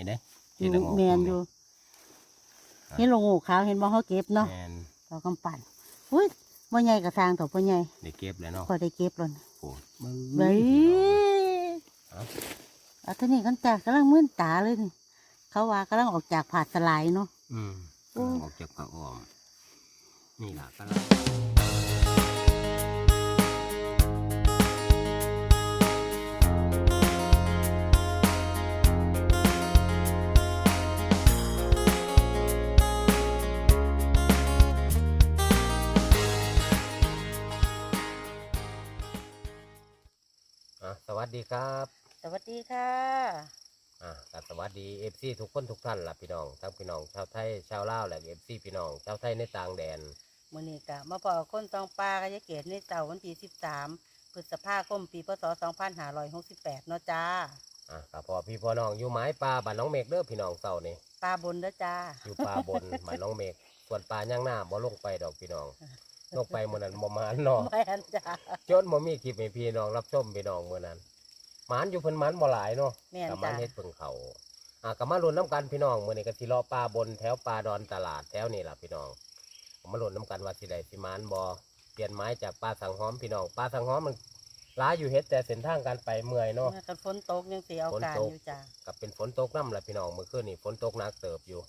เห็นได้อยู่แมนอยู่เห็นลงหูขาวเห็นบ่เขาเก็บเนาะแมนเรากำปั่นอุ้ยบ่ใหญ่กระทางต่อบ่ใหญ่ได้เก็บแล้วเนาะพอได้เก็บแล้วนะโอ้เบ้ยเอาเอาท่านี้กันจ้ากำลังมื่นตาเลยนี่เขาว่ากำลังออกจากผาดสลายเนาะอืมโอ้ออกจากผ้าอ้อมนี่ล่ะก็ลัง ดีครับสวัสดีค่ะ อะกับสวัสดีเอฟซีทุกคนทุกท่านล่ะพี่น้องทั้งพี่น้องชาวไทยชาวลาวและเอฟซีพี่น้องชาวไทยในต่างแดนมื้อนี้กะมาพอคนตองปลากะยะเกตในเต่าวันที่13พฤษภาคมปีพศ2568เนาะจ้าอะกับพอพี่พ่อน้องอยู่ไม้ปลาบ้านน้องเมกเด้อพี่น้องเศร้านี่ปลาบนเด้อจ้าอยู่ปลาบน บ้านน้องเมกส่วนปลาย่างหน้าบ่ลงไปดอกพี่น้องลงไปมื้อนั้นบ่มานเนาะแม่นจ้า จนบ่มีคลิปให้พี่น้องรับชมพี่น้องมื้อนั้น หมานอยู่เพิ่นหมานบ่หลายเนาะแม่นกับมัจ้านเฮ็ดเพิ่งเขาอะก็มาลุ้นน้ำกันพี่น้องมื้อนี้ก็สิรอปลาบนแถวปลาดอนตลาดแถวนี้ล่ะพี่น้องก็มาลุ้นน้ำกันว่าสิได้สิหมานบ่เปลี่ยนไม้จากปลาสังหอมพี่น้องปลาสังหอมมันหลายอยู่เฮ็ดแต่เส้นทางการไปเมื่อยเนาะ เมื่อกันฝนตกยังสิเอาฝนการตก อยู่จ้ากับเป็นฝนตกน้ำแหละพี่น้องเมื่อคืนนี่ฝนตกหนักเติบอยู่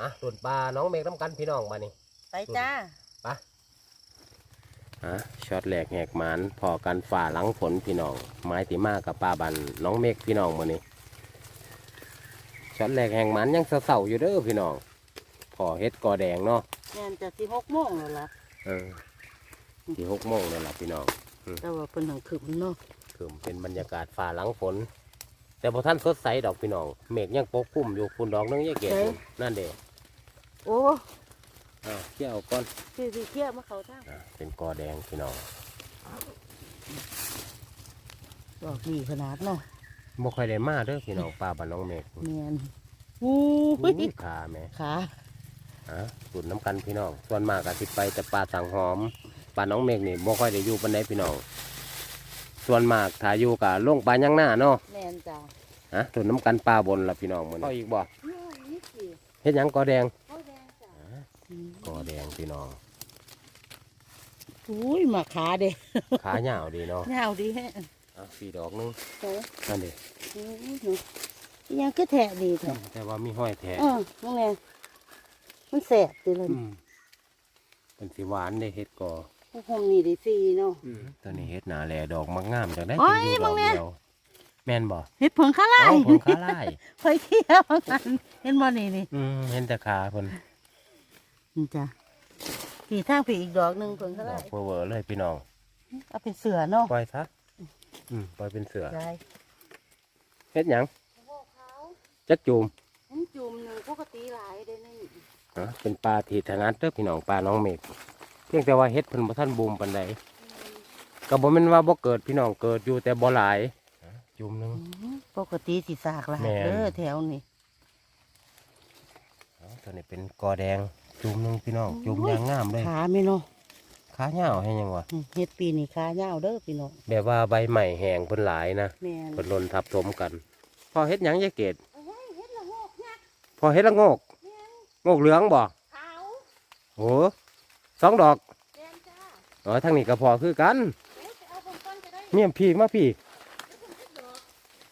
อะลุ้นปลาน้องเมฆน้ำกันพี่น้องมานี่ ไปจ้าปะ อะช็อตแหลกแหกหมานพอกันฝ่าหลังฝนพี่น้อง ไม้ตีมากกับปลาบันน้องเมฆพี่น้องมานี่ช็อตแหลกแหกหมานยังเศร้าๆอยู่เด้อพี่น้องพอเฮ็ดกอแดงเนาะแม่นจะสิ6โมงแล้วล่ะเออที่หกโมงนั่นแหละพี่น้องแต่ว่าเพิ่นหังขึ้นเนาะคือเป็นบรรยากาศฝ่าหลังฝน แต่พอท่านสดใสดอกพี่น้องเมฆยังปกคลุมอยู่คุณดอกนึงยังเกศอยู่นั่นเด้โอ้ อ้าวเที่ยวก่อนสิสิเที่ยวมาเขาทางอะเป็นกอแดงพี่น้องดอกดีขนาดเนาะบ่ค่อยได้มาเด้อพี่น้องปลาบ้านน้องเมฆแม่นอู้อุ้ยยขาแม่ขาอะสุดน้ำกันพี่น้องส่วนมากก็สิไปแต่ปลาสังหอมปลาน้องเมฆนี่บ่ค่อยได้อยู่ปานใดพี่น้องส่วนมากถ้าอยู่ก็ลงปลายังหน้าเนาะแม่นจ้าฮะสุดน้ำกันปลาบนล่ะพี่น้องมื้อนี้เอาอีกบ่นี่สิเฮ็ดหยังกอแดงเขาแดงจ้ะ กอแดงพี่น้องอุ้ยมาขาเด้ขายาวดีเนาะยาวดีแฮะอะปีดอกหนึงโอ้นั่นเด้ยยังก็แทะดีเถอะแต่ว่ามีห้อยแท้เออน้องแนนมันแสบดีเลยอืมเป็นสีหวานได้เฮ็ดกอพวกผมนี่ได้ฟรีเนาะ ตัวนี้เฮ็ดหนาแหล่ดอกมักงามจังได้โอ้ยอยู่ดบัอกงแม่เดียวแม่นบ่เห็ดผงข้าไล่เอ้าผงคาไล่คอยเที่ยวกันเห็นบ่นี่นี่อืมเห็นแต่ขาเพิ่น นี่จ้ะผีทางผีอีกดอกหนึ่งผงข้าดไล่อกเวอร์ๆเลยพี่น้อง เอาเป็นเสือเนาะปล่อยซะอืมปล่อยเป็นเสือได้เฮ็ดหยังพวกเขาจักจูมเห็นจุ่มหนึ่งปกติหลายเด้นี่ฮะเป็นปลาที่ถนัดเด้อพี่น้องปลาน้องเมฆเพียงแต่ว่าเฮ็ดเพิ่นบ่ทันบูมปานใดก็บ่แม่นว่าบ่เกิดพี่น้องเกิดอยู่แต่บ่หลายฮะจุ่มหนึง ปกติสิสากหลายแม่น เด้อแถวนี้อ๋อตัวนี้เป็นกอแดง จุ่มหนึงพี่น้องจุ่มยางงามเลยขาไม่เนาะขาเหยาวให้ยังวะอืมเฮ็ดปีนี่ขายาวเด้อพี่น้องแบบว่าใบใหม่แห้งเพิ่นหลายนะแม่นเพิ่นหล่นทับถมกัน พอเฮ็ดหยังยายเกดเฮ้ยเฮ็ดละโงกยักษ์พอเฮ็ดละโงกแม่นโงกเหลืองบ่ขาวโหสองดอกแดงจ้าอ๋อทางนี้ก็พอคือกันเอ๊ะไปเอาบนต้นก็ได้เมียมพี่มาพี่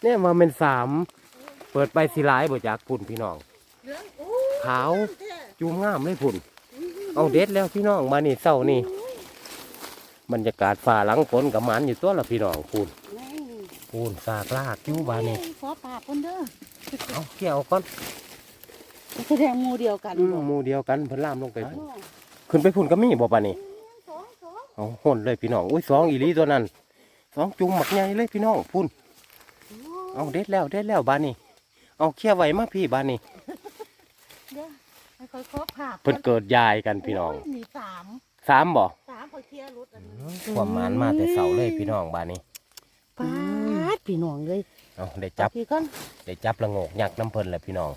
เนี่ยว่าเป็นสามเปิดไปสิหลายบ่จากพุ่นพี่น้องเหลืองโอ้ขาวแท้ จูงงามเลยพุ่น เอาเด็ดแล้วพี่น้องมานี่เศร้านี่บรรยากาศฝ่าหลังฝนกับหมันอยู่ตัวละพี่น้องพุ่นแม่นพุ่นสากลากอยู่บานนี่ขอปากคนเด้อเอาเกี่ยวก่อนแสดงหมูเดียวกันอืมบ่หมู่เดียวกันเพิ่นล่ามลงไปพุ่นอ๋อขึ้นไปพุ่นก็มีบ่ปานนี่สองสองเอาห่นเลยพี่น้องอุ้ยสองอีหลีตัวนั้นสองจุงหมักใหญ่เลยพี่น้องพุ่นเอาเด็ดแล้วเด็ดแล้วบานนี่เอาเคี่ยวไว้มาพี่บานนี่เด้อ ให้คอยขอปากเพิ่นเกิดยายกันพี่น้องโยมีสามสามบ่สามคอยเคลียร์รถอันนี้ความหมานมาแต่เสาเลยพี่น้องบานนี้ปาดพี่น้องเลยเอาได้จับพี่ก่อนได้จับละโงกยักษ์น้ำเพิ่นแหละพี่น้อง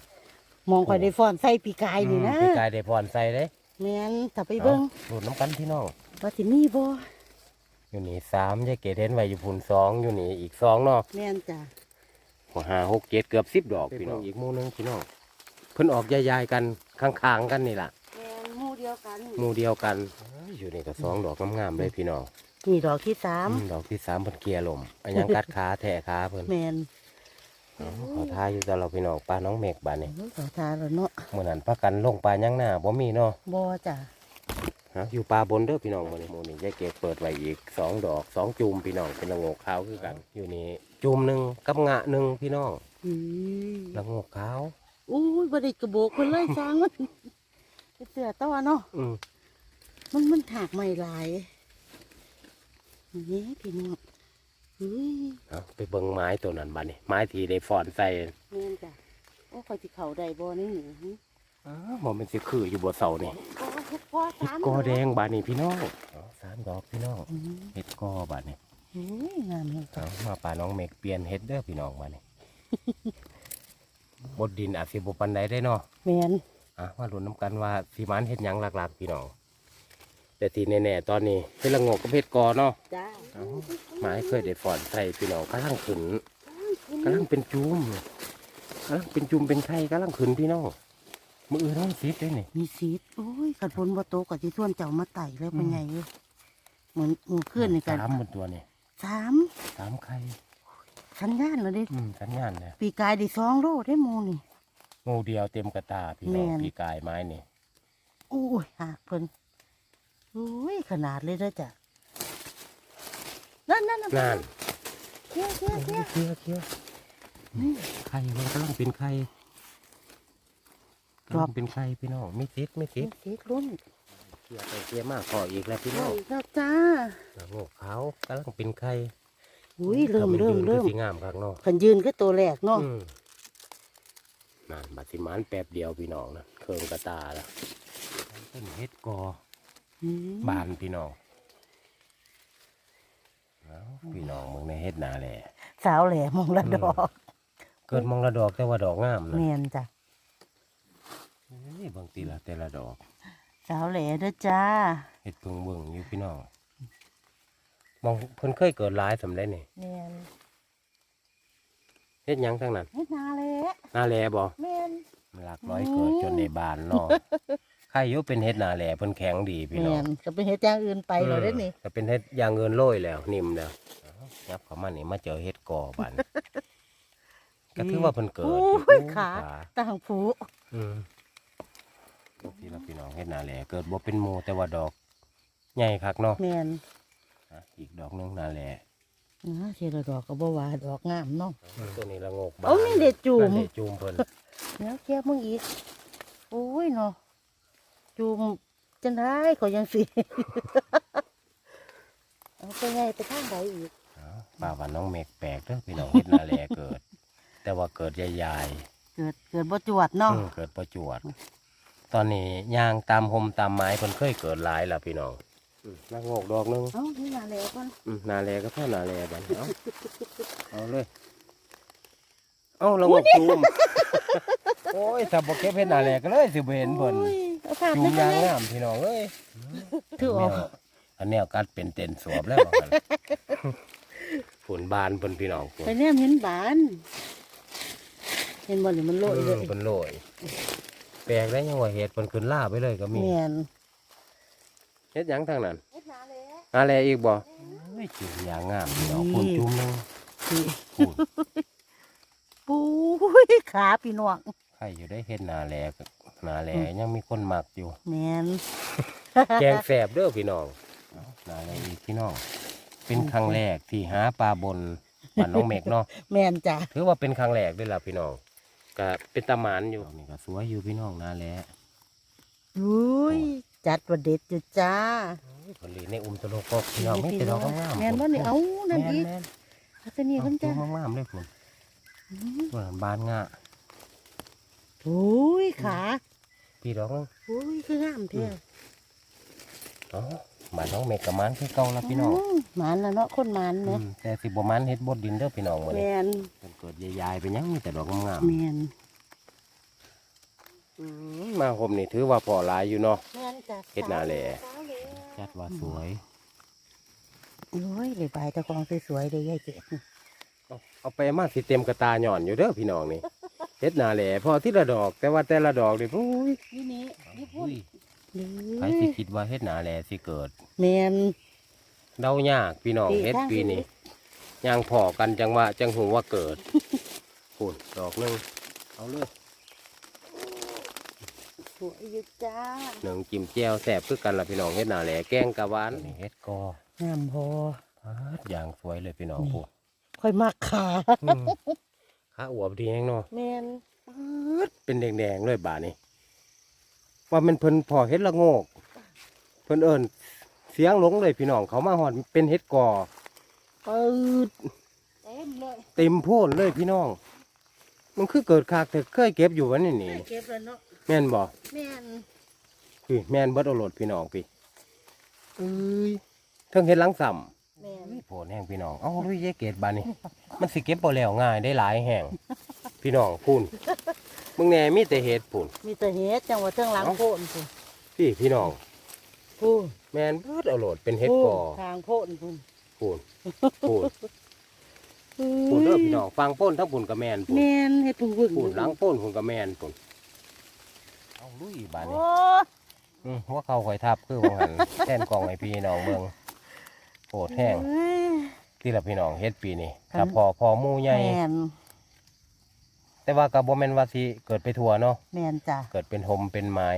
มองคอยได้ฟ้อนใส่ปีกายนี่นะพี่กายได้พรใส่เลยแม่นถ้าไปเบิ่งดูดน้ำกันพี่น้อง ว่าสิมีบ่อยู่นี่สามยายเกดเห็นไว้อยู่พุ่นสองอยู่นี่อีกสองเนาะแม่นจ้ะหัวห้าหกเจ็ดเกือบสิบดอกพี่น้องอีกหมู่หนึงพี่น้องเพิ่นออกยายๆกันข้างๆกันนี่ล่ะแมนหมู่เดียวกันหมู่เดียวกันอยู่นี่ก็สองดอกงามๆเลยพี่น้องนี่ดอกที่สามอืมดอกที่สามเพิ่นเกลียร์ลมอันยังกัดขาแทะขาเพิ่นแมนเอาขอทายอยู่ตลอดพี่น้องปลาน้องเมฆบานนี่ขอทานแล้วเนาะเมื่อนั้นพักกันลงปลายังหน้าบ่มีเนาะบ่จ้ะฮะอยู่ปลาบนเด้อพี่น้องมื้อนี้หมื้อนี้ยายเกดเปิดไว้อีกสองดอกสองจูมพี่น้องเป็นละโงกขาวคือกัน อยู่นี่จูมหนึ่งกับงะหนึ่งพี่น้องอืมละโงกขาว อุ้ยบไดิกระโบกคนเลยช้างมันเป็นเสือต้อเนาะอืมมันมันถากใหม่หลายนี่พี่น้องเฮ้ยเอาไปเบิ่งไม้ตัวนั้นบัดนี้ไม้ที่ได้ฟอนใส่แม่นจ้ะโอ้คอยสิเข่าได้บ่นี่หนูอ้าวบ่แมันสิคืออยู่บ่เสานี่โอ้เฮ็ดพ่อเห็ดสามกอแดงบาดนี้พี่น้องเอาสามดอกพี่น้องอืมเห็ดกอบาดนี้เฮ้ยงามเลยจ้ะเอามาปลาน้องเมฆเปลี่ยนเห็ดเด้อพี่น้องบาดนี้ บดดินอาจสิบ่ปานใดได้เนาะแม่นอะมาลุ้นน้ำกันว่าสีมันเห็ดหยังหลักๆพี่น้องแต่ที่แน่ๆตอนนี้เห็ดละโงกกับเห็ดกอเนาะจ้าเอ้าไม้เคยได้ฝอนใส่พี่น้องกำลังขึ้นกำลังเป็นจุ่มกำลังเป็นจุ่มเป็นไข่กำลังขึ้นพี่น้องมืออื่นน้องซีดได้นี่ มีซีดโอ้ยขัดฝนบ่โตกก็สิส่วนเจ้ามาไต่แล้วเป็นไงเอ้ยเหมือนหมู่ขึ้นนี่กันสามบนตัวนี่สามสามไข่ สัญญาณแล้วเด้อืมสัญญาณเนี่ยปีกายได้สองโลได้หมูนี่ งูเดียวเต็มกระตาพี่น้องแม่นพี่กายไม้นี่โอ้ยหากเพิ่นโอ้ยขนาดเลยเด้อจ้ะนั่นนั่นนั่นเคี้ยวเคี้ยวเคี้ยวเคี้ยวเคี้ยวไข่มันกำลังเป็นไข่ครักำบลังเป็นไข่พี่น้องไม่ติดไม่ติดสีรุ่นเคี้ยวไปเคี้ยวมากพออีกแล้วพี่น้โอ้องยแล้วจ้าละโงกขาวกำลังเป็นไข่ อุ้ยเริ่มเริ่มเริ่มสีงามครับเนาะขันยืนก็ตัวแรกเนาะอืมนั่นบัตรสิมานแป๊บเดียวพี่น้องนะเครื่องกระตาแล้วต้นเฮ็ดกออืมบานพี่น้องเอาพี่น้องมึงในเฮ็ดนาแหละสาวแหล่มองละดอก เกิดมองละดอกแต่ว่าดอกงามนะแม่นจ้ะนี่บางทีละแต่ละดอก สาวแหล่เด้อจ้าเฮ็ดเพิ่งเบิ่งอยู่พี่น้อง มองเพิ่นเคยเกิดหลายสำได้นี่แม่นเฮ็ดหยังทั้งนั้นเฮ็ดนาแหล่นาแหลบ่แม่น หลักร้อยเกิดจนในบ้านเนาะใครอยู่เป็นเฮ็ดนาแหลเพิ่นแข็งดีพี่น้แม่องนก็เป็นเฮ็ดอย่างอื่นไปแล้วเด้อนี่ก็เป็นเฮ็ดยางเงินโรยแล้วนิ่มแล้วยับเข้ามานี่มาเจอเฮ็ดกอบันก็ถือว่าเพิ่นเกิดโอ้อยู่ยขาต่างผูอืมพี่เราพี่น้องเฮ็ดนาแหล่เกิดบ่เป็นหมู่แต่ว่าดอก ใหญ่คักเนาะ แม่น อะอีกดอกหนึงนาแหล่นะเสียละดอกก็บ่ว่าดอกงามเนาะตัวนี้ละโงกบานเอานี่เด็ดจูมนั่นเด็ดจูมเพิ่นแล้วเทียบมึงอีกโอ้ยเนาะจูมจังได้ก็ยังสิเอาไปไงไปทางใดอีกอ้าวป้าว่าน้องเมฆแปลกเด้อพี่น้องเฮ็ดนาแหล่เกิด แต่ว่าเกิดใหญ่ๆเกิดเกิดบ่จวดเนาะอืมเกิดประจวด ตอนนี้ยางตามหมตามไม้เพิ่นเคยเกิดหลายแล้วพี่น้อง นางโงกดอกหนึงเอ้านี่มาแล้วก่อนอืมนาแลก็พ่อนาแลบัดนเอาเอาเลย เอาละงกจูมโอ้ยถ้าบ่เก็บเห็ดนาแลก็เลยสิบ่เห็นเพิ่นโอ้ยเอาภาพจูไปมกัยานงเลยงามพี่น้องเอ้ยถือออกอันแนวกัดเป็นเต็นสวบแล้วบอกกันฝุ่นบานเพิ่นพี่น้องฝุ่นไปแนมเห็นบาน เห็นบ่นี่มันโลยเลยเพิ่นโรยแปลกได้ยังว่าเห็ดเพิ่นขึ้นล่าไปเลยก็มีแม่น เฮ็ดหยังทางนั้นเฮ็ดนาแล้วนาแลอีกบ่โอ้ยจูมยางงามพี่น้องฝุ่นจุ่มหนึงนี่ฝุ่นปุ้ยขาพี่น้องใครอยู่ได้เห็นนาแลก็นาแลยังมีคนมักอยู่ แม่นแกงแสบเด้อพี่น้องเอานาแลอีกพี่น้อง เป็นครั้งแรกที่หาปลาบนบ้านน้องเมกเนาะแม่นจ้ะถือว่าเป็นครั้งแรกด้วยล่ะพี่น้องก็เป็นตาหมานอยู่นี่ก็สวยอยู่พี่น้องนาแลอุ้ย จัดว่าเด็ดอยู่จ้าคนลีในอุ้มตะโลกอกพี่น้องไม่แต่ดอกงามๆแม่นบ่นี่เอ้านั่นอีกแม่นเอาตัวนี้ๆกันจ้ะเอางามๆเลยคุณว่าบานงาโอ้ยขาพี่ดอกนึงโอ้ยคืองามเท่เอ๋อบ้านน้องเมกกับหมันคือเก่าแล้วพี่น้องหมันแล้วเนาะคนหมันอืเนาะมแต่สิบ่หมันเฮ็ดบดดินเด้อพี่น้องมื้อแมนี้นเพิ่นเกิดใหญ่ๆไปยังมีแต่ดอกงามแมนๆอื มมาผมนี่ถือว่าพอหลายอยู่เนาะ แมนจ้ะเฮ็ดนาแลสาวแล จัดว่าสวย โอ้ยเลยใบตะกองสวยๆเลยยายเกดเอาเอาไปมาสิเต็มกระตาหย่อนอยู่เด้อพี่น้องนี่ เฮ็ดหนาแหล่พอที่ละดอกแต่ว่าแต่ละดอกนี่ปุ้ยนี่นี่นี่พูดใครสิคิดว่าเฮ็ดหนาแหล่สิเกิด แมนเดายากพี่น้องปีเฮ็ดข้างปีสินี้ย่างพอกันจังว่าจังหูว่าเกิดพูนดอกหนึงเอาเลย สวยอยู่จ้าหนึ่งจิ้มแจ่วแซ่บคือกันล่ะพี่น้องเฮ็ดหนาแหล่แกงกะหวานนี่เฮ็ดกองามพอปาดอย่างสวยเลยพี่น้องนี่พูนค่อยมากขาอืมขาอวบดีแฮงเนาะแมนปื๊ดเป็นแดงๆเลยบาดนี้ว่ามันเพิ่นพอเฮ็ดละโงก เพิ่นเอิ้นเสียงหลงเลยพี่น้องเขามาหอดเป็นเฮ็ดกอปืดเต็มเลยเต็มโพนเลยพี่น้อง มันคือเกิดคากแต่เคยเก็บอยู่วันนี้นี่เก็บแล้วเนาะ แม่นบ่แม่นพี่แม่นเบิดเอาโหลดพี่น้องพี่เอ้ยเทิงเฮ็ดหลังซ้ำแม่นโผล่แห้งพี่น้องเอ้าลุยเยเกตบานนี่มันสิเก็บบ่แล้วง่ายได้หลายแห่งพี่น้องพูนมึงแหน่มีแต่เห็ดพูนมีแต่เฮ็ดจังหวะเทิงหลังเอ้าโพนพุ่นพี่พี่น้องพูนแมนเบิดเอาโหลดเป็นเห็ดกอทางโพนพุ่นพูนพูนพูนเด้อพี่น้องฟังโป้นทั้งพูนกับแมนพูนแม่นเฮ็ดพุ่งวึ่งพูนหลังโป้นพูนกับแมนพูน เอาลุยบานนี้โอ้อืมหัว่าเขาข่อยทับคือว่าหัน แท่นกองไอพี่น้องเบิ่งโผดแห้งเอ้ยที่ละพี่น้องเฮ็ดปีนี้ครับถ้าพอพอหมู่ใหญ่ แม่นแต่ว่ากับบ่แม่นว่าสิเกิดไปทั่วเนาะ แม่นจ้ะ เกิดเป็นหมเป็นไม้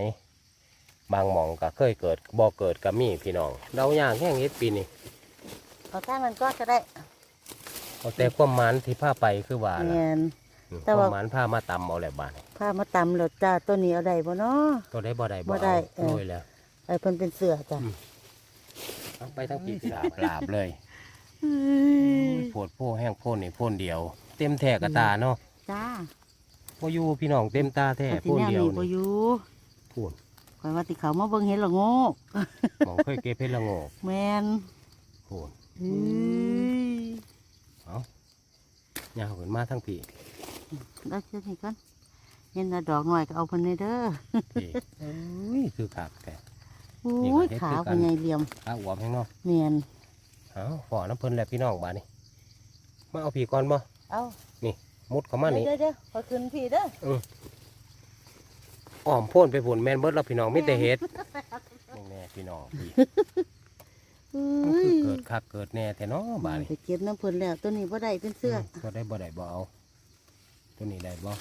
บางหมองก็เคยเกิดบ่เกิดก็มีพี่น้องเดาอย่างแห้งเฮ็ดปีนี้เอาท่ามันก็จะได้เอาแต่ความหมานที่พาไปคือว่านะแม่นอืม แต่ควาว่ามหมานพามาตำเอาแหละบาดนี้พามาตำแล้วจ้าตัวนี้เอาได้บ่เนาะ ตัวได้บ่ได้บ่บ่ได้เอาเออ โรยแล้วไอ้เพิ่นเป็นเสือจ้ะเอาไปทั้งปีลาบลาบเลยเอ้ยโพดโพแห้งโพนนี่โพนเดียว เต็มแท้กระตาเนาะจ้าบ่อยู่พี่น้องเต็มตาแท้แต่โพที่นแนวเดียวนี้บ่อนี่ยู่พูนข่อยว่าสิเขามาเบิ่งเห็นละโงกหมองเคยเก็บเพชรละโงกแม่นพูนเฮ้ยเอาย่างขึ้นมาทั้งปี ได้เชื่อนี่ก่อนเห็นน่ดอกหน่อยก็เอาเพิ่นเลยเด้อพี่อุ้ยคือคักแต่โอ้ยขาเพิ่นใหญ่เหลี่ยมข้าอวบแห้งเนาะแม่นเอาขอน้ำเพิ่นแหละพี่น้องบ้าดนี้มาเอาผีก่อนบ่เอ้ามุดเข้ามานี่เดี๋ยวเดี๋ยวๆๆขอขึ้นพี่เด้ออ้อมพ่นไปผุนแมนเบิร์ดแล้วพี่น้องไมีแต่เฮ็ดแน่พี่น้องพี่เฮ้มันคือเกิดคักเกิดแน่แต่เนาะบาดนี้ไปเก็บน้ำเพิ่นแล้วตัวนี้บ่ได้เป็นเสื้อบ่ได้บ่ได้บ่เอา ตัวนี้ได้บ่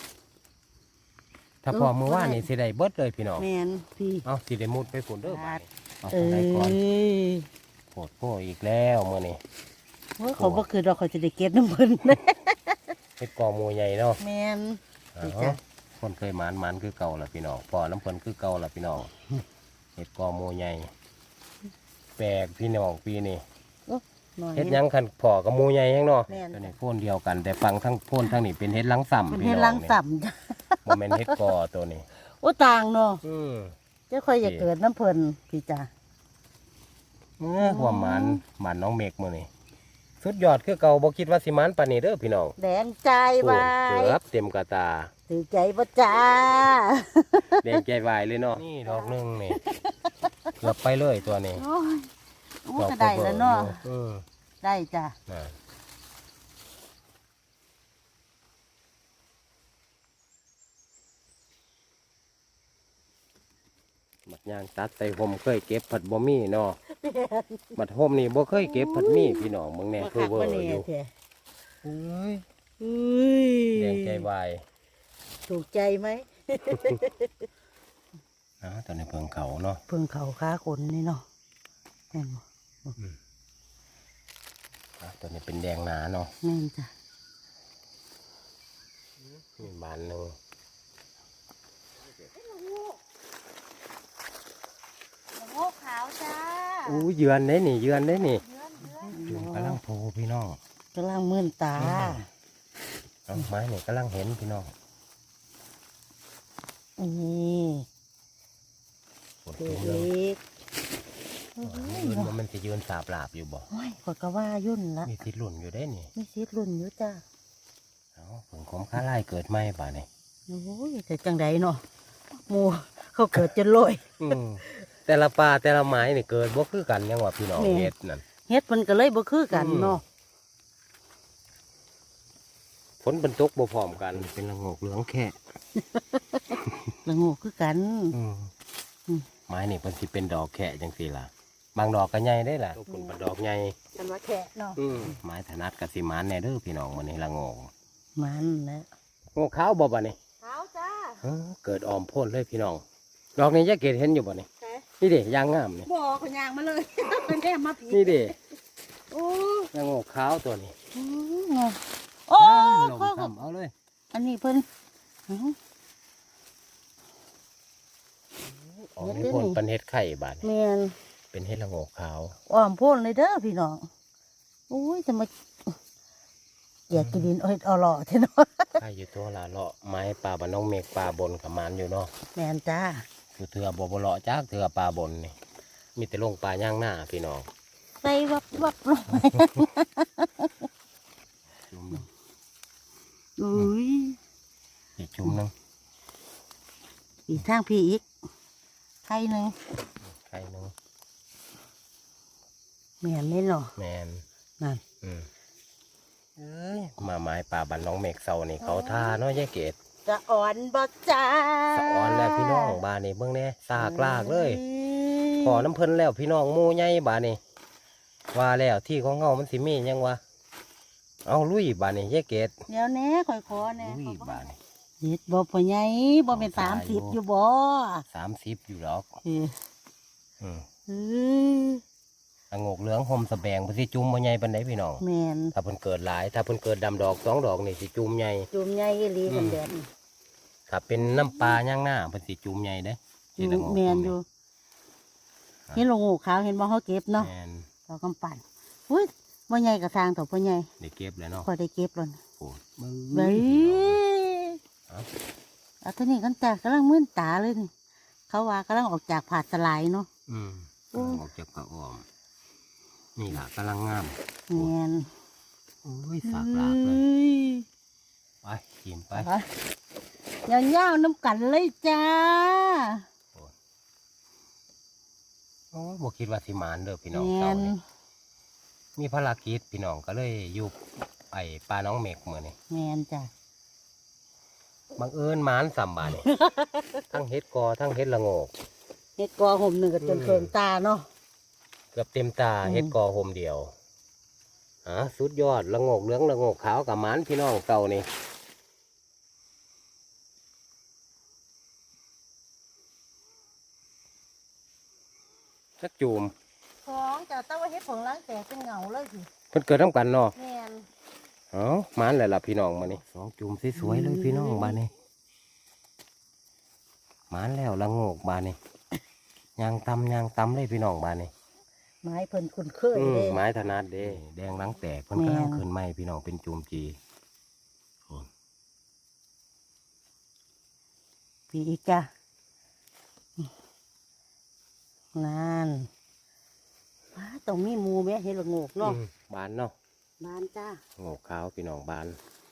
ถ้าเออพอมือว่านบ่ได้นี่สิได้เบิดเลยพี่น้องแม่นพี่เอาสิได้มุดไปผุนเด้อบาดนี้เอาเอ้ทางใดก่อนยโผดโพอีกแล้วมื้อนี้โอ้ยเขาบ่คือดอกเขาจะได้เก็บน้ำเพิ่นเฮ็ดกอหมูใหญ่เนาะแม่นเอาดีจ้ะคนเคยหมานหมานคือเก่าล่ะพี่น้องพอน้ำเพิ่นคือเก่าล่ะพี่น้องเฮ็ดกอหมูใหญ่แปลกพี่น้องปีนี้ หน่อยเฮ็ดหยังคันพอกับหมูใหญ่แฮงเนาะแม่นตัวนี้โพ่นเดียวกัน แต่ฟังทั้งโพ่นทั้งนี้เป็นเฮ็ดหลังซ้ำมันพี่เฮ็ดน้องลังนี่สัมจ้ะบ่แม่นเฮ็ดกอตัวนี้ โอ้ต่างเนาะอืมเจ้าค่อยอยากเกิดน้ำเพิ่นพี่จ้ะเมื่อความหมานหมานน้องเมฆมื้อนี้สุดยอดคือเก่าบ่คิดว่าสิหมานปานนี้เด้อพี่น้องแดงใจโอ้วายเกือบเต็มกระตา ถือใจบ่จ้าแดงใจวายเลยเนาะนี่ดอกหนึงนี่ เกือบไปเลยตัวนี้โอ้ยโอ้ดอกก็ได้แล้วเนาะอยู่อืม ได้จ้ะน่ะบัดย่างตัดใส่ผมเคยเก็บผัดบ่มีเนาะบัดโฮมนี่บ่เคยเก็บผัดมีพี่น้องมึงแน่คือเวอร์อยู่แท้อุ้ยอุ้ยแดงใจวายถูกใจไหมนะตอนนี้เพิ่งเขาเนาะเพิ่งเขาค้าคนนี่เนาะแม่นบ่อะ ตัวนี้เป็นแดงหนาเนาะแม่นจ้ะมีบานหนึ่งโง่ขาวจ้าอู้เยือนได้นี่เยือนได้นี่เดือนเดือนเยือนกำลังโผล่พี่น้องกำลังมื่นตาเอาไม้นี่กำลังเห็นพี่น้องนี่ปวดเด็ตัวเลยก โอ้ยยืนเนาะว่ามันจะยืนสาบลาบอยู่บ่โอ้ยขอยก็ว่ายุ่นละมีติดหลุ่นอยู่ได้นี่มีซีดรุ่นอยู่จ้าเอาเพิ่งคมข้าไล่เกิดไหมป่านี่โอ้ยแต่จังใดเนาะหมูเขาเกิดจนลอยอืมแต่ละปลาแต่ละไม้นี่เกิดบ่คือกันยังว่าพี่น้องแม่เฮ็ดนั่นเฮ็ดมันก็เลยบ่คือกันอืมเนาะฝนเป็นตกบ่พร้อมกันเป็นละโงกเหลืองแค่ละโงูคือกันอืมอืมไม้นี่เพิ่นสิเป็นดอกแค่จังซี่ล่ะ บางดอกก็ใหญ่ได้ล่ะเป็นดอกใหญ่กันว่าแค่เนาะอืมไม้ถนัดกับสิหมานแน่เด้อพี่น้องมื้อนี้ละโงกมันนะโงกขาวบ่บัดนี้ขาวจ้าเออเกิดออมพ่นเลยพี่น้อง ดอกนี้จะเกตเห็นอยู่บ่นี่แต่นี่เด้ยางงามนี่บ่ขยางมาเลยเป็นแค่มาผีนี่เด้โอ้ละโงกขาวตัวนี้โอ้งอโอ้ลมข้อทำเอาเลย อันนี้เพิ่นอื้อออกให้พ่นปันเฮ็ดไข่บาดนี้แม่น เป็นเฮ็ดละโงกขาวอ้อมโพ่นเลยเด้อพี่น้องโอ้ยจะมาอยากกินดินเอาเฮ็ดเอาหล่อเท่เนาะไข่อยู่ตัวละเลาะไม้ปลาบ้านน้องเมฆปลาบนกับมันอยู่เนาะแม่นจ้าคือเถื่อบ่บ่เลาะจากเถื่อปลาบนนี่มีแต่ลงปลาย่างหน้าพี่น้องใส่วับวับลงไปจุ่มหนึงอุ้ยอีกจุ่มหนึงอีกทางพี่อีกไข่หนึ่งไข่หนึง แม่นนี่เนาะแมนนั่นอืมเอ้ยมาไม้ปลาบ้านน้องเมฆเซานี่เขาท่าเนาะยายเกดจะอ่อนบ่จ้าสะออนแล้วพี่น้องบ้านนี่เบิ่งแน่ซากลากเลยขอน้ำเพิ่นแล้วพี่น้องหมู่ใหญ่บ้านนี่ว่าแล้วที่ของเฮามันสิมีหยังวะเอาลุยบ้านนี่ยายเกดเดี๋ยวแน่ข่อยขอแน่ลุยบ้านนี่เฮ็ดบ่พ่อใหญ่บ่เป็นเอาสามตายสิบอยู่อยู่บ่สามสิบอยู่ดอกเอออืม เออ อะงกเหลืองห่มสะแบงเพิ่นสิจุ่มบ่ใหญ่ปานใดพี่น้อง แม่นถ้าเพิ่นเกิดหลาย ถ้าเพิ่นเกิดดำดอกสองดอกนี่สิจุ่มใหญ่ จุ่มใหญ่อีหลีอืกันมแดดนี่ถ้าเป็นน้ำปลาย่างหน้าเพิ่นสิจุ่มใหญ่เด้อยู่สิละงกแม่นอยู่เห็นลงงูขาวเห็นบ่เฮาเก็บเนาะแม่นเรากำปั่นอุ้ยบ่ใหญ่ก็สร้างต่อพ่อใหญ่ได้เก็บแล้วเนาะพอได้เก็บแล้วนะโอ้ยเบ้ยเอาเอาตัวนี้กันจ้ากำลังมื่นตาเลยนี่เขาว่ากำลังออกจากผาดสลายเนาะ อืมโอ้ยออกจากกระอ้อม นี่ล่ะกำลังงามแมนโอ้ยสากลากเลยอ้ยไปกินไปไปยาวๆน้ำกันเลยจ้าโอ้ยบ่คิดว่าสิหมานเด้อพี่น้องแมเจ้านนี่มีภารกิจพี่น้องก็เลยอยู่ไอ้ปลาน้องเมฆมื้อนี้แมนจ้ะบังเอิญหมานสัมบานี่ทั้งเฮ็ดกอทั้งเฮ็ดละโงกเฮ็ดกอห่มหนึ่งกับจนเคิงตาเนาะ เกือบเต็มตาอืมเฮ็ดกอโฮมเดียวอะสุดยอดละโงกเหลืองละโงกขาวกับหมานพี่น้องเก่านี่สักจูมของจ้ะแต่ว่าเฮ็ดผงล้างแตกเป็นเหงาเลยสิเพิ่นเกิดน้ำกันเนาะแมนเอ้าหมานเลยล่ะพี่น้องมานี่สองจูมสวยๆเลยพี่น้องอืมบานนี้หมานแล้วละโงกบานนี้ยางตำยางตำเลยพี่น้องบานนี้ ไม้เพิ่นคุ้นเคยอืมเลยไม้ถนัดเด้ แดงหลังแตกเพิ่นแม่นกำลังขึ้นไม้พี่น้องเป็นจูมจีโอ้พี่อีกจ้ะนั่นว้าต้องมีหมูแม่เฮ็ดละโงกเนาะอืมบานเนาะบานจ้าโงกขาวพี่น้องบาน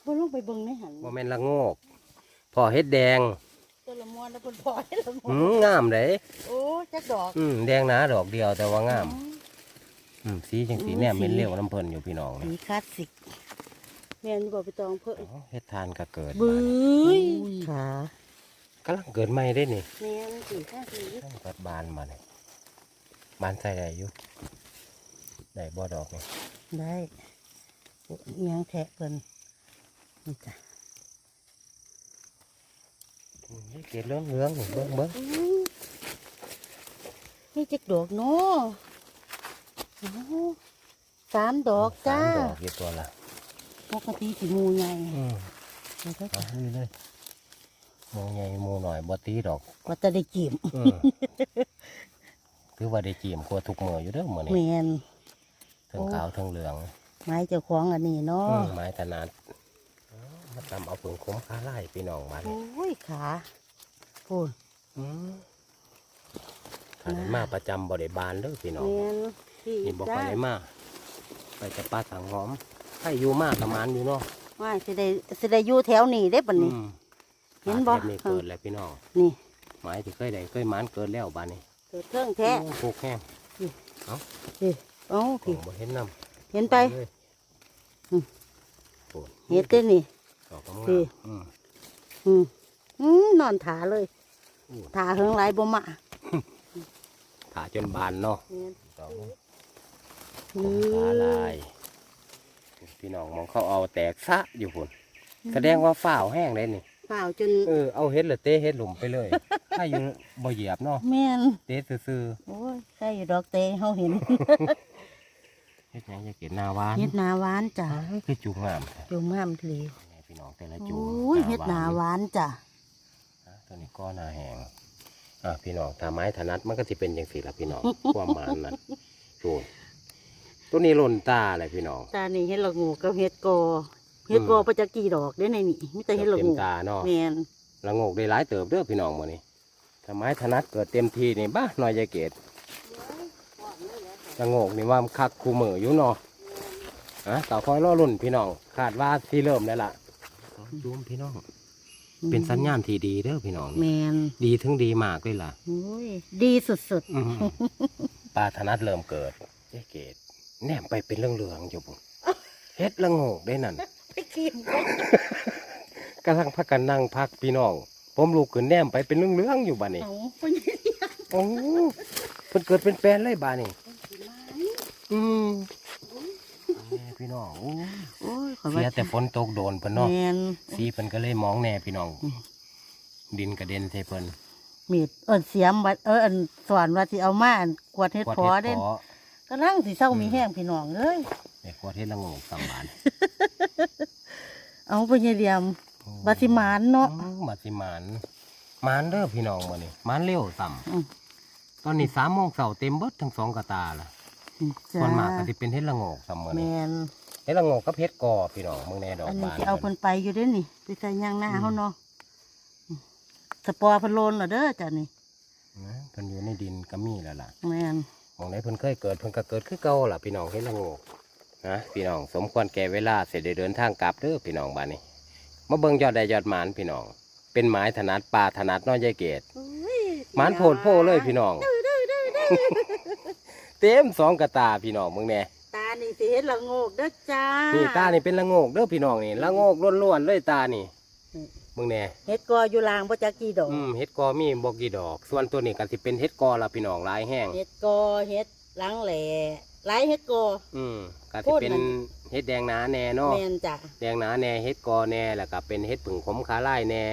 บ่ลงไปเบิ่งในหันโมเมนละโงกพอเฮ็ดแดงตัวละมวนแล้วเพิ่นพอให้ละมวอืนมงามเลยโอ้จักดอก อืมแดงหนาดอกเดียวแต่ว่างาม อ๋อ อืมสีจังสีอืมเนี่ยสีเป็นเลี้ยวน้ำเพิ่นอยู่พี่น้องสีนี่คลาสสิกแม่นบ่ไปตองเพิ่นอ๋อเฮ็ดทานก็เกิดบื้บานยอุ้ยขากำลังเกิดใหม่ได้นี่แม่นสีข้างสีต้องเกิดบานมาเลยบานใส่ได้อยู่ได้บ่ดอกนี่ได้โอ้อิหยังแทะเพิ่นนี่จ้ะอืมเกล็ดเหลืองเหลืองๆนี่เบิ้งเบิ้งอู้นี่จักดอกเนาะโอ้ สามดอกจ้าสมดอกอยู่ตัวละปกติสิหมูใหญ่อืมเดี๋ยวก็เอาลุยเลยหมูใหญ่หมูหน่อยบ่ตีดอกก็จะได้จิ้มอืมถือว่าได้จีมกลัวทุกมืออยู่เด้อมื้อนี้แม่นทั้งขาวทั้งเหลืองไม้เจ้าของอันนี้เนาะอืมไม้ถนัดอ๋อมาทำเอาผงคมค้าไล่พี่น้องมาโอเนี่ย้ยขาพูนขันมาประจำบริบาลเด้อพี่น้อง แม่น พี่นี่บอกจ้าไปเลยมาไปจะป้าสังหอมให้อยู่มากประมาณอยู่เนาะว่าสิได้สิได้อยู่แถวนี้ได้ปะนี่อืมเห็นบ่ปลาทพนี่เกิดแล้วพี่น้องนี่ไม้ที่เคยได้เคยหมันเกิดแล้วบ้านนี้เกิดเครื่องแท้โอ้ปลูกแห้งนี่เอ้าโอ้พี่บ่เห็นน้เห็นำไปเลยอืมโอ้เห็ดเด้อนี่ดอกงามพี่อืมอืมอืมนอนถาเลยอู้ถาเฮิงไรบ่มาถาจนบานเนาะแม่นดอกอื ผมมขาลาย พี่น้องมองเขาเอาแตกซะอยู่พุ่นแสดงว่าฝ้าวแห้งเลยนี่เปล่าจนเออเอาเฮ็ดเลยเตะเฮ็ดหลุมไปเลย ถ้าอยู่บ่เหยียบเนาะแม่นเตะซื่อโอ้ยใช่อยู่ดอกเตเฮาเห็นๆเฮ็ดหยังจะเก็บหน้าหวานเฮ็ดนาหวานจ้ะอ้าวคือจุงงามแท้จุ่มห้ามทะเลแม่พี่น้องแต่ละโอจุง้ยเฮ็ดนาหวานจ้ะอะตัวนี้ก็หน้าแห้งอะพี่น้องถ้าไม้ถนัดมันก็สิเป็นจังซี่ล่ะพี่น้อง ความหมานนั่นโู ตัวนี้หล่นตาเลยพี่น้องตานี่เฮ็ดละงูกับเฮ็ดกอเฮ็ดกอประจักกี่ดอกเด้ในนี่มีแต่เฮ็ดละเต็มงูตาเนาะแม่นละโงกได้หลายเติบเด้อพี่น้องมื้อนี้ถ้าไม้ถนัดเกิดเต็มที่นี่บ้าน้อยยายเกดละโงกนี่ว่ามันคักคูมืออยู่เนาะอะต่อคอยรอรุ่นพี่น้องคาดว่าสิเริ่มแล้วล่ะจูมพี่น้องเป็นสัญญาณที่ดีเด้อพี่น้องแม่นดีถึงดีมากเลยล่ะโอ้ยดีสุดอื้อหือปลาธนัดเริ่มเกิดยายเกด แนมไปเป็นเรื่องเหลืองๆอยู่บุเฮ็ดละโงกได้นั่นๆไปกินกำลังพักกันนั่งพักพี่น้อง ผมลูกขึ้นแนมไปเป็นเรื่องเหลืองๆอยู่บ้านี้เอาไปนี่โอ้เพิ่นเกิดเป็นแปลนเลยบ้านี้อืมแม่พี่น้องโอ้โอ้ยขอยเสียแต่ฝนตกโดนเพิ่นเนาะแม่นสีเพิ่นก็เลยมองแน่พี่น้องอืมดินกระเด็นใส่เพิ่นมีดเอิ้นเสียมวัดเอออันสอนว่าสิเอามาอันกวาดเฮ็ดขวดพอเฮ็ดเด่นพอ กำลังสิเศร้ามีแห้งพี่น้องเอ้ยไอ้ขวดเฮ็ดละโงกสามบาทเอาไปเยี่ยมบาสิมานเนาะอืมบัดสิหมานหมานเด้อพี่น้องมื้อนี้หมานเร็วซ้ำอืมตอนนี้3โมงเช้าเต็มเบิดทั้งสองกระตาล่ะส่วนมากก็สิเป็นเฮ็ดละโงกซ้ำมื้อแมนี้นเฮ็ดละโงกกับเฮ็ดกอพี่น้องเมืองแน่ดอกอันนี้บานสิเอาเพิ่นไปอยู่เด้อนี่ไปใส่ย่างหน้าเฮาเนาะอืมสปอร์เพิ่นโลนเหรอเด้อจ้ะนี่นะเพิ่นอยู่ในดินก็มีแล้วล่ะแมนห มองไหนเพิ่นเคยเกิดเพิ่นก็เกิดคือเก่าล่ะพี่น้องเฮ็ดละโงกนะพี่น้องสมควรแก่เวลาเสร็จได้เดินทางกลับเด้อพี่น้องบ้านนี้มาเบิ่งยอดได้ยอดหมานพี่น้อง เป็นไม้ถนัดป่าถนัดน้อยยายเกดหมานโพดโพเลยพี่น้อง เต็มสองกระตาพี่น้องมึงแน่ตานี่สิเฮ็ดละโงกเด้อจ้านี่ตานี่เป็นละโงกเด้อพี่น้องนี่ละโงกล้วนๆเลยตานี่อื มมึงแน่เฮ็ดกออยู่ลางบ่จักกี่ดอกอืมเฮ็ดกอมีบ่กี่ดอก ส่วนตัวนี้ก็สิเป็นเฮ็ดกอละพี่น้องหลายแห้งเฮ็ดกอเฮ็ดหลังแหล่หลายเฮ็ดกอ อืมก็โคสิตรเป็นนั่น เฮ็ดแดงหนาแน่เนาะแม่นจ้ะแดงหนาแน่เฮ็ดกอแน่แล้วก็เป็นเฮ็ดผึ่งขมขาลายแน่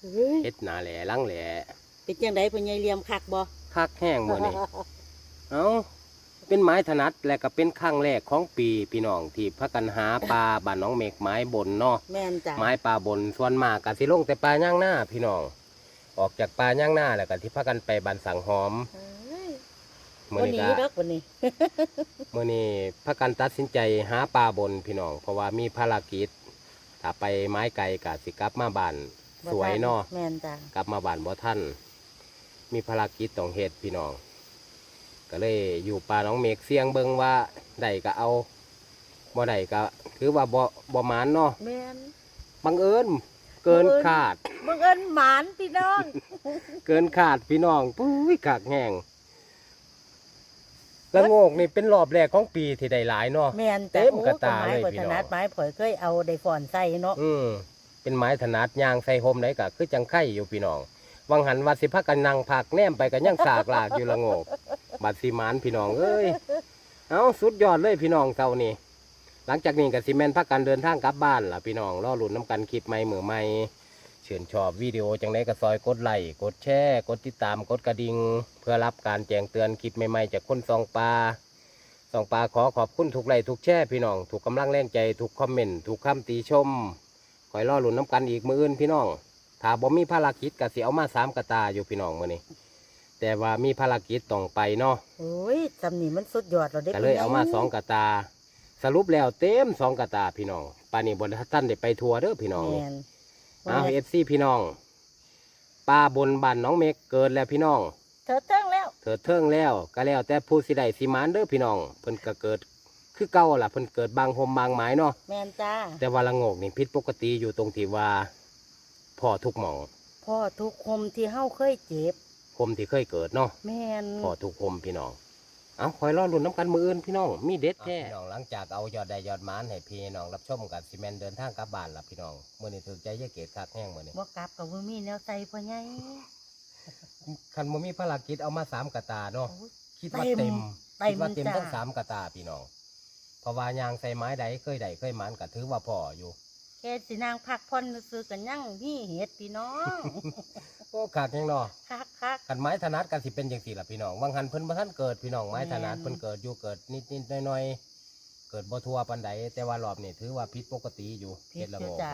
เฮ้ยเฮ็ดหนาแหล่หลังแหล่เป็นจังไดพ่อใหญ่เหลี่ยมคักบ่คักแห้งมื้อนี้เอ้า เป็นไม้ถนัดและก็เป็นครั้งแรกของปีพี่น้องที่พากันหาปลาบ้านหน้องเมกไม้บนเนาะแม่นจ้ะไม้ปลาบนส่วนมากก็สิลงแต่ปลาย่างหน้าพี่น้อง ออกจากปลาย่างหน้าแล้วก็ที่พากันไปบันสังหอมเฮ้ยมื้อวันนี้นี้ก็ดอกวันนี้ มื่อนี้พากันตัดสินใจหาปลาบนพี่น้อง เพราะว่ามีภารกิจถ้าไปไม้ไกลกะสิกลับมาบ้านสวยเนาะแม่นจ้ะกลับมาบ้านบ่ท่านมีภารกิจต้องเฮ็ดพี่น้อง ก็เลยอยู่ป่าน้องเมฆเสียงเบิงว่าได้ก็เอาบ่ได้ก็คือว่าบ่บ่หมานเนาะแม่นบังเอิญเกินบังเอิญขาด บังเอิญหมานพี่น้อง เกินขาดพี่น้องปุ้ยกากแห้งละโงกนี่เป็นรอบแรกของปีที่ได้หลายเนาะแม่นเต็จ้ะมกระตาโอ้เลยไม้พี่ถน้องนัดไม้ผอยเคยเอาได้ฟอนใส่เนาะอืมเป็นไม้ถนัดยางใส่โฮมได้ก็คือจังไข่อยู่พี่น้องวังหันวัดสิพักกันนั่งผักแนมไปกันยังสากลากอยู่ละโงก บัดสีมานพี่น้องเอ้ยเอาสุดยอดเลยพี่น้องเท่านี้หลังจากนี้ก็สิแม่นพักกันเดินทางกลับบ้านล่ะพี่น้องรอหลุนน้ำกันคลิปใหม่เหมือใหม่เชิญชอบวิดีโอจังไดก็ซอยกดไลค์กดแชร์กดติดตามกดกระดิ่งเพื่อรับการแจ้งเตือนคลิปใหม่ๆจากคนซองปลาซองปลาขอขอบคุณทุกไลค์ทุกแชร์พี่น้องถูกกำลังแรงใจถูกคอมเมนต์ถูกคำตีชมคอยรอหลุนน้ำกันอีกมืออื่นพี่น้องถ้าบ่มีภารกิจก็สิเอามาสามกระตาอยู่พี่น้องมื้อนี้ แต่ว่ามีภารกิจต้องไปเนาะโอ้ยจำนี่มันสุดยอดเราได้ก็เลยเอามาสองกระตา สรุปแล้วเต็มสองกระตาพี่น้องปานนี้บนท่านได้ไปทัวร์เด้อพี่น้องแมนี่นเอาเอฟซีพี่น้องปลาบนบ้านน้องเมกเกิดแล้วพี่น้อง เธอเทิงแล้วเถิดเทิงแล้วก็แล้วแต่ผู้สิได้สิมานเด้อพี่น้องเพิ่นก็เกิดคือเก่าล่ะเพิ่นเกิดบางโฮมบางไม้เนาะแมนจ้าแต่ว่าละโงกนี่ผิดปกติอยู่ตรงที่ว่าพ่อทุกหมองพ่อทุกคมที่เฮาเคยเจ็บ โฮมที่เคยเกิดเนาะแมนพ่อทุกโฮมพี่น้อง เอาคอยรอลุ้นน้ำกันมืออื่นพี่น้อง มีเด็ดแท้พี่น้องหลังจากเอายอดได้ยอดหมานให้พี่น้องรับชมกับซีเมนเดินทางกลับบ้านละพี่น้องมื่อนี้ถึกใจยายเกดคักแห้งมื่อนี้บ่กลับกับบ่มีแนวใส่พ่อใหญ่คันบ่มีภารกิจเอามาสามกระตาเนาะโอ้ยคิดว่าเต็เต็มมเต็มคิดว่าเต็มจ้ะทั้งสามกระตาพี่น้องเพราะว่ายางใส่ไม้ใดเคยใดเคยหมันก็ถือว่าพออยู่แค่สินางพักผ่อนซื้อๆกันยังมีเห็ดพี่น้องโอ้ขาดยังเนาะคักคักกันไม้ถนัดกันสิเป็นจังสี่ล่ะพี่น้องบางหันเพิ่นบ่ทันเกิดพี่น้องไม้ถนัดแม่นเพิ่นเกิดอยู่เกิดนิดนิดๆหน่อยๆเกิดบ่ทั่วปานใดแต่ว่ารอบนี้ถือว่าผิดปกติอยู่ๆเห็ดละเด้โงอกจ้า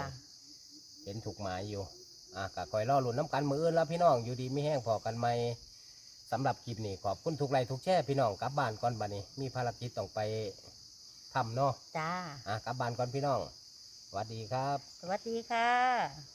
เห็นถูกหมายอยู่อะก็คอยรอลุ้นน้ำกันมืออื่นแล้วพี่น้องอยู่ดีไม่แห้งพอกันไหมสำหรับคลิปนี้ขอบคุณทุกไลค์ทุกแช่พี่น้องกลับบ้านก่อนบัดนี้มีภารกิจต้องไปทำเนาะจ้า อะกลับบ้านก่อนพี่น้องส วัสดีครับ สวัสดีค่ะ